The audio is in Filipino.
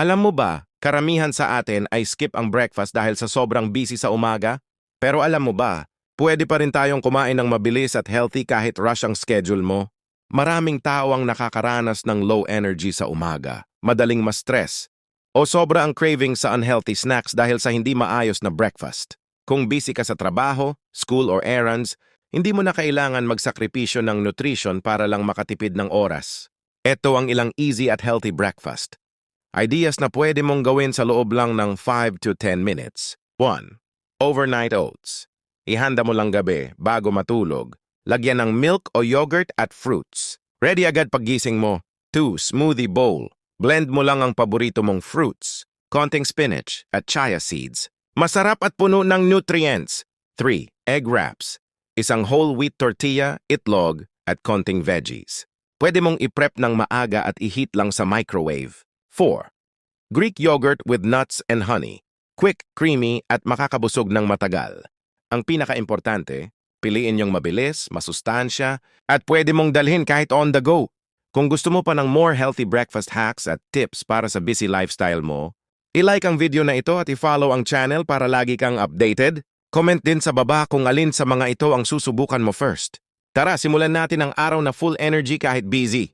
Alam mo ba, karamihan sa atin ay skip ang breakfast dahil sa sobrang busy sa umaga? Pero alam mo ba, pwede pa rin tayong kumain ng mabilis at healthy kahit rush ang schedule mo? Maraming tao ang nakakaranas ng low energy sa umaga, madaling ma-stress, o sobra ang craving sa unhealthy snacks dahil sa hindi maayos na breakfast. Kung busy ka sa trabaho, school or errands, hindi mo na kailangan magsakripisyo ng nutrition para lang makatipid ng oras. Ito ang ilang easy at healthy breakfast. Ideas na pwede mong gawin sa loob lang ng 5 to 10 minutes. 1. Overnight oats. Ihanda mo lang gabi bago matulog. Lagyan ng milk o yogurt at fruits. Ready agad paggising mo. 2. Smoothie bowl. Blend mo lang ang paborito mong fruits, konting spinach at chia seeds. Masarap at puno ng nutrients. 3. Egg wraps. Isang whole wheat tortilla, itlog, at konting veggies. Pwede mong i-prep ng maaga at i-heat lang sa microwave. 4. Greek yogurt with nuts and honey. Quick, creamy, at makakabusog ng matagal. Ang pinaka-importante, piliin yung mabilis, masustansya, at pwede mong dalhin kahit on the go. Kung gusto mo pa ng more healthy breakfast hacks at tips para sa busy lifestyle mo, i-like ang video na ito at i-follow ang channel para lagi kang updated. Comment din sa baba kung alin sa mga ito ang susubukan mo first. Tara, simulan natin ang araw na full energy kahit busy.